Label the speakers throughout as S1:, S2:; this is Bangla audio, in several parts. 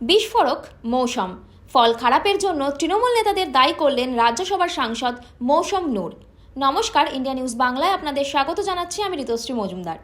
S1: বিস্ফোরক, মৌসম। ফল খারাপের জন্য তৃণমূল নেতাদের দায়ী করলেন রাজ্যসভার সাংসদ মৌসম নূর। নমস্কার, ইন্ডিয়া নিউজ বাংলায় আপনাদের স্বাগত জানাচ্ছি, আমি ঋতুশ্রী মজুমদার।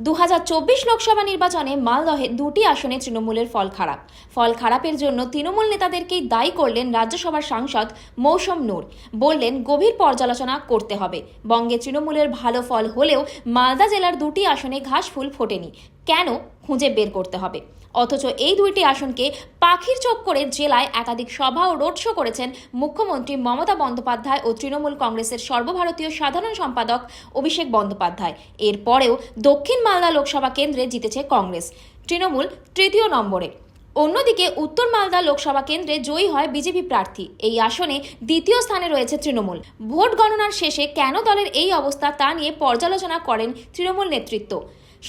S1: দু হাজার চব্বিশ লোকসভা নির্বাচনে মালদহে দুটি আসনে তৃণমূলের ফল খারাপ। ফল খারাপের জন্য তৃণমূল নেতাদেরকেই দায়ী করলেন রাজ্যসভার সাংসদ মৌসম নূর। বললেন, গভীর পর্যালোচনা করতে হবে। বঙ্গে তৃণমূলের ভালো ফল হলেও মালদা জেলার দুটি আসনে ঘাসফুল ফোটেনি। কেন? খুঁজে বের করতে হবে। অথচ এই দুইটি আসনকে পাখির চোখ করে জেলায় একাধিক সভা ও রোড শো করেছেন মুখ্যমন্ত্রী মমতা বন্দ্যোপাধ্যায় ও তৃণমূল কংগ্রেসের সর্বভারতীয় সাধারণ সম্পাদক অভিষেক বন্দ্যোপাধ্যায়। এরপরেও দক্ষিণ মালদা লোকসভা কেন্দ্রে জিতেছে কংগ্রেস। তৃণমূল তৃতীয় নম্বরে। অন্যদিকে উত্তর মালদা লোকসভা কেন্দ্রে জয়ী হয় বিজেপি প্রার্থী। এই আসনে দ্বিতীয় স্থানে রয়েছে তৃণমূল। ভোট গণনার শেষে কেন দলের এই অবস্থা তা নিয়ে পর্যালোচনা করেন তৃণমূল নেতৃত্ব।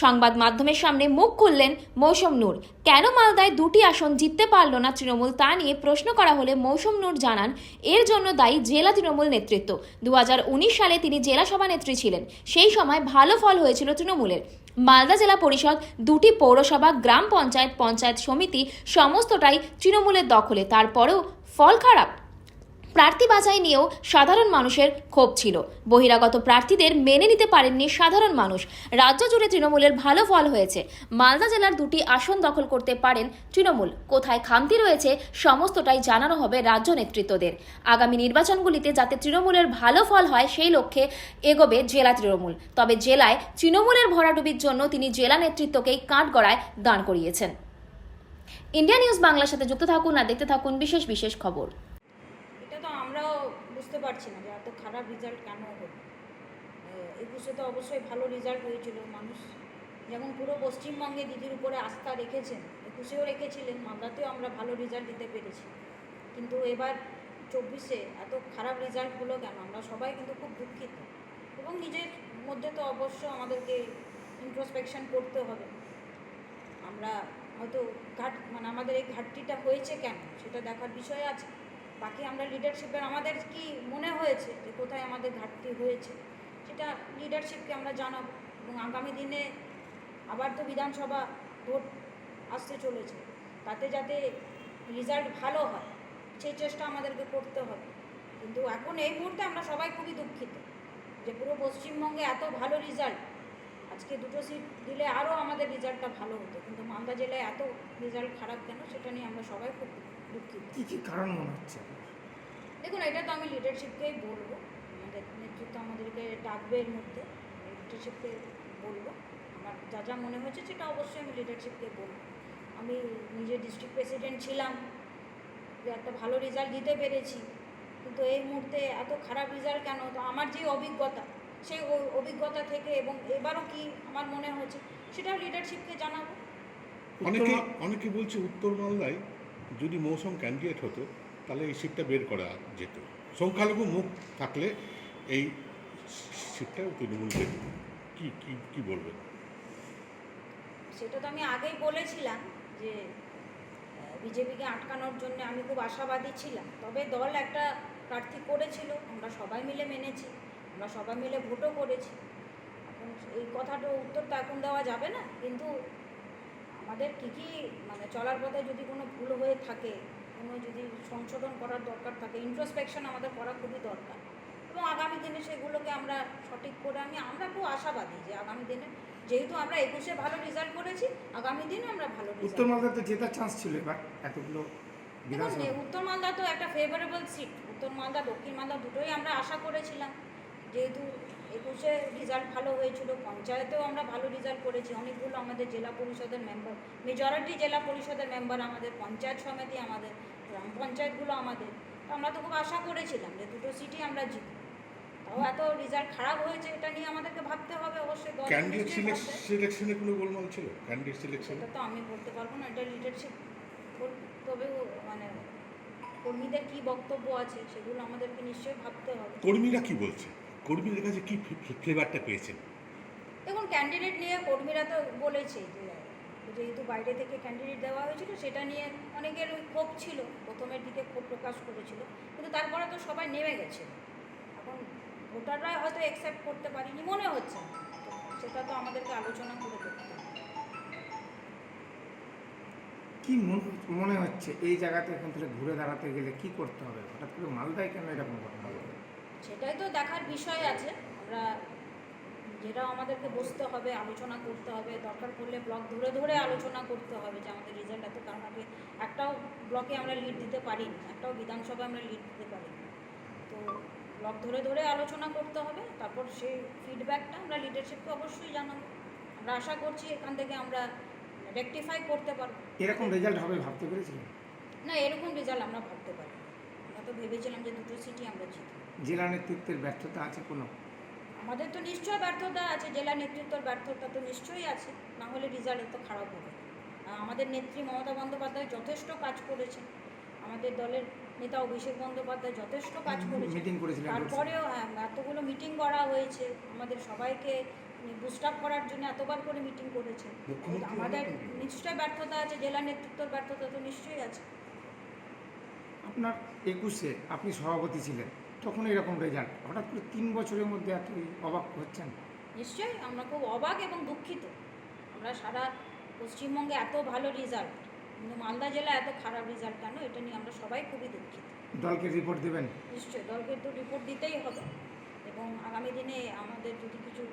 S1: সংবাদ মাধ্যমের সামনে মুখ খুললেন মৌসুম নূর। কেন মালদায় দুটি আসন জিততে পারল না তৃণমূল তা নিয়ে প্রশ্ন করা হলে মৌসুম নূর জানান, এর জন্য দায়ী জেলা তৃণমূল নেতৃত্ব। দু হাজার উনিশ সালে তিনি জেলা সভানেত্রী ছিলেন। সেই সময় ভালো ফল হয়েছিল তৃণমূলের। মালদা জেলা পরিষদ দুটি পৌরসভা, গ্রাম পঞ্চায়েত পঞ্চায়েত সমিতি, সমস্তটাই তৃণমূলের দখলে। তারপরেও ফল খারাপ। প্রার্থী বাছাই নিয়েও সাধারণ মানুষের ক্ষোভ ছিল। বহিরাগত প্রার্থীদের মেনে নিতে পারেননি সাধারণ মানুষ। রাজ্য জুড়ে তৃণমূলের ভালো ফল হয়েছে। মালদা জেলার দুটি আসন দখল করতে পারেন তৃণমূল। কোথায় খামতি রয়েছে সমস্তটাই জানানো হবে রাজ্য নেতৃত্বদের। আগামী নির্বাচনগুলিতে যাতে তৃণমূলের ভালো ফল হয় সেই লক্ষ্যে এগোবে জেলা তৃণমূল। তবে জেলায় তৃণমূলের ভরাডুবির জন্য তিনি জেলা নেতৃত্বকেই কাঠগড়ায় দাঁড় করিয়েছেন। ইন্ডিয়া নিউজ বাংলার সাথে যুক্ত থাকুন আর দেখতে থাকুন বিশেষ বিশেষ খবর।
S2: বুঝতে পারছি না যে এত খারাপ রেজাল্ট কেন হলো। একুশে তো অবশ্যই ভালো রেজাল্ট হয়েছিল মানুষ। যেমন পুরো পশ্চিমবঙ্গে দিদির উপরে আস্থা রেখেছেন, একুশেও রেখেছিলেন, মালদাতেও আমরা ভালো রেজাল্ট দিতে পেরেছি। কিন্তু এবার চব্বিশে এত খারাপ রেজাল্ট হলো কেন? আমরা সবাই কিন্তু খুব দুঃখিত। এবং নিজের মধ্যে তো অবশ্য আমাদেরকে ইন্ট্রোস্পেকশন করতে হবে। আমরা হয়তো ঘাট মানে আমাদের এই ঘাটতিটা হয়েছে কেন? সেটা দেখার বিষয় আছে। বাকি আমরা লিডারশিপের আমাদের কি মনে হয়েছে যে কোথায় আমাদের ঘাটতি হয়েছে, সেটা লিডারশিপকে আমরা জানাব এবং আগামী দিনে আবার তো বিধানসভা ভোট আসতে চলেছে, তাতে যাতে রেজাল্ট ভালো হয়, সেই চেষ্টা আমাদেরকে করতে হবে। কিন্তু এখন এই মুহূর্তে আমরা সবাই খুবই দুঃখিত যে পুরো পশ্চিমবঙ্গে এত ভালো রেজাল্ট আজকে দুটো সিট দিলে আরও আমাদের রেজাল্টটা ভালো হতো, কিন্তু মালদা জেলায় এত রেজাল্ট খারাপ কেন, সেটা নিয়ে আমরা সবাই খুব দুঃখিত।
S3: কি কি কারণ মনে হচ্ছে?
S2: দেখুন এটা তো আমি লিডারশিপকেই বলব। আমাদের নেতৃত্ব আমাদেরকে ডাকবে এর মধ্যে। লিডারশিপকে বলব। আমার যা যা মনে হয়েছে সেটা অবশ্যই আমি লিডারশিপকে বলব। আমি নিজে ডিস্ট্রিক্ট প্রেসিডেন্ট ছিলাম। যে একটা ভালো রেজাল্ট দিতে পেরেছি। কিন্তু এই মুহূর্তে এত খারাপ রেজাল্ট কেন? তো আমার যে অভিজ্ঞতা সেই অভিজ্ঞতা থেকে এবং এবারও কি আমার মনে হয়েছে সেটাও লিডারশিপকে জানাব।
S4: অনেকে অনেকে বলছে উত্তর মালদায় যদি মৌসুম ক্যান্ডিডেট হতো, তাহলে এই সিটটা বের করা যেত। সংখ্যালঘু মুখ থাকলে এই সিটটা তৃণমূল পেত কি কি কি বলবেন?
S2: সেটা তো আমি আগেই বলেছিলাম যে বিজেপিকে আটকানোর জন্য আমি খুব আশাবাদী ছিলাম। তবে দল একটা প্রার্থী করেছিল, আমরা সবাই মিলে মেনেছি, আমরা সবাই মিলে ভোটও করেছি। এখন এই কথাটা উত্তর তো এখন দেওয়া যাবে না। কিন্তু আমাদের কী কী মানে চলার পথে যদি কোনো ভুল হয়ে থাকে কোনো যদি সংশোধন করার দরকার থাকে ইন্ট্রোস্পেকশন আমাদের করা খুবই দরকার। এবং আগামী দিনে সেগুলোকে আমরা সঠিক করে আমি আমরা খুব আশাবাদী যে আগামী দিনে যেহেতু আমরা একুশে ভালো রেজাল্ট করেছি আগামী দিনে আমরা ভালো
S3: উত্তর
S2: রেজাল্ট
S3: মালদাতে জেতার চান্স ছিল এবার এতগুলো
S2: উত্তর মালদা তো একটা ফেভারেবল সিট উত্তর মালদা দক্ষিণ মালদা দুটোই আমরা আশা করেছিলাম। যেহেতু একুশে রেজাল্ট ভালো হয়েছিল পঞ্চায়েতেও আমরা ভালো রেজাল্ট করেছি অনেকগুলো আমাদের জেলা পরিষদের মেম্বার মেজরিটি জেলা পরিষদের মেম্বার আমাদের পঞ্চায়েত সমিতি আমাদের গ্রাম পঞ্চায়েতগুলো আমাদের। আমরা তো খুব আশা করেছিলাম যে দুটো সিটই আমরা জিতব। তাও এত রেজাল্ট খারাপ হয়েছে এটা নিয়ে আমাদেরকে ভাবতে হবে অবশ্যই
S4: ক্যান্ডিডেট সিলেকশনে কোনো গোলমাল ছিল? ক্যান্ডিডেট সিলেকশনে
S2: সেটা তো আমি বলতে পারব না এটা লিডারশিপ তবে মানে কর্মীদের কি বক্তব্য আছে সেগুলো আমাদেরকে নিশ্চয়ই ভাবতে হবে।
S4: কর্মীরা কি বলছে? কর্মীদের কাছে কি ফ্লেভারটা পেয়েছেন?
S2: দেখুন ক্যান্ডিডেট নিয়ে কর্মীরা তো বলেছে যে যেহেতু বাইরে থেকে ক্যান্ডিডেট দেওয়া হয়েছিল সেটা নিয়ে অনেকের ওই ক্ষোভ ছিল প্রথমের দিকে ক্ষোভ প্রকাশ করেছিল কিন্তু তারপরে তো সবাই নেমে গেছে। এখন ভোটাররা হয়তো অ্যাকসেপ্ট করতে পারিনি মনে হচ্ছে সেটা তো আমাদেরকে আলোচনা করে দেখতে হবে।
S3: কি মনে মনে হচ্ছে এই জায়গাতে এখন তাহলে ঘুরে দাঁড়াতে গেলে কি করতে হবে? হঠাৎ করে মালদায় কেন এরকম ঘটনা? হলো
S2: সেটাই তো দেখার বিষয় আছে। আমরা যেটা আমাদেরকে বসতে হবে আলোচনা করতে হবে। দরকার পড়লে ব্লক ধরে ধরে আলোচনা করতে হবে যে আমাদের রেজাল্ট এত কারণ আগে একটাও ব্লকে আমরা লিড দিতে পারি একটাও বিধানসভায় আমরা লিড দিতে পারি তো ব্লক ধরে ধরে আলোচনা করতে হবে তারপর সেই ফিডব্যাকটা আমরা লিডারশিপকে অবশ্যই জানাব। আমরা আশা করছি এখান থেকে আমরা রেকটিফাই করতে পারব।
S3: এরকম রেজাল্ট হবে ভাবতে পেরেছিলেন?
S2: না এরকম রেজাল্ট আমরা ভাবতে পারি তো ভেবেছিলাম যে দুটো সিটি আমরা জিতব।
S3: জেলা নেতৃত্বের ব্যর্থতা আছে কোনো?
S2: আমাদের তো নিশ্চয় ব্যর্থতা আছে জেলা নেতৃত্বর ব্যর্থতা তো নিশ্চয়ই আছে না হলে রেজাল্ট এত খারাপ হবে। আমাদের নেত্রী মমতা বন্দ্যোপাধ্যায় যথেষ্ট কাজ করেছেন আমাদের দলের নেতা অভিষেক বন্দ্যোপাধ্যায় যথেষ্ট কাজ করেছেন। তারপরেও হ্যাঁ এতগুলো মিটিং করা হয়েছে আমাদের সবাইকে বুস্ট আপ করার জন্য এতবার করে মিটিং করেছে আমাদের নিশ্চয়ই ব্যর্থতা আছে জেলা নেতৃত্বর ব্যর্থতা তো নিশ্চয়ই আছে।
S3: আপনার একুশে আপনি সভাপতি ছিলেন তখন এরকম রেজাল্ট হঠাৎ করে তিন বছরের মধ্যে এত অবাক হচ্ছেন?
S2: নিশ্চয়ই আমরা খুব অবাক এবং দুঃখিত। আমরা সারা পশ্চিমবঙ্গে এত ভালো রেজাল্ট কিন্তু মালদা জেলা এত খারাপ রেজাল্ট কেন? এটা নিয়ে আমরা সবাই খুবই দুঃখিত।
S3: দলকে রিপোর্ট দেবেন?
S2: নিশ্চয়ই দলকে তো রিপোর্ট দিতেই হবে। এবং আগামী দিনে আমাদের যদি কিছু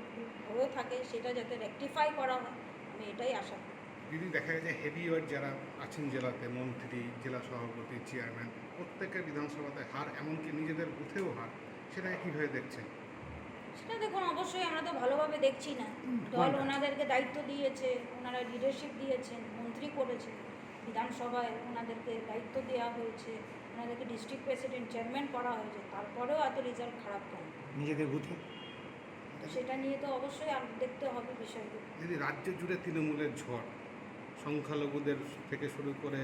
S2: হয়ে থাকে সেটা যাতে রেকটিফাই করা হয় আমি এটাই আশা করি।
S5: দিদি দেখা যায় যে হেভিওয়েট যারা আছেন জেলাতে মন্ত্রী জেলা সভাপতি চেয়ারম্যান প্রত্যেকের বিধানসভাতে হার এমনকি নিজেদের বুথেও হার সেটা কীভাবে দেখছেন
S2: সেটা দেখুন অবশ্যই আমরা তো ভালোভাবে দেখছি না। দল ওনাদেরকে দায়িত্ব দিয়েছে ওনারা লিডারশিপ দিয়েছেন মন্ত্রী করেছে বিধানসভায় ওনাদেরকে দায়িত্ব দেওয়া হয়েছে ওনাদেরকে ডিস্ট্রিক্ট প্রেসিডেন্ট চেয়ারম্যান করা হয়েছে তারপরেও এত রেজাল্ট খারাপ কেন?
S3: নিজেদের বুথে?
S2: সেটা নিয়ে তো অবশ্যই আর দেখতে হবে বিষয়গুলো।
S5: যদি রাজ্য জুড়ে তৃণমূলের ঝড় সংখ্যালঘুদের থেকে শুরু করে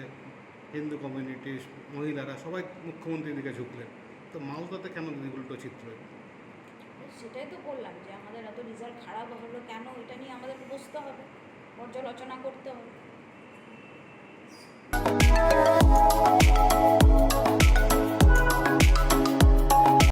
S5: হিন্দু কমিউনিটি মহিলারা সবাই মুখ্যমন্ত্রীর দিকে ঝুঁকলেন। তো মালদাতে কেন দিদি উল্টো চিত্র?
S2: সেটাই তো বললাম যে আমাদের এত রেজাল্ট খারাপ হলো কেন? এটা নিয়ে আমাদের বুঝতে হবে, পর্যালোচনা করতে হবে।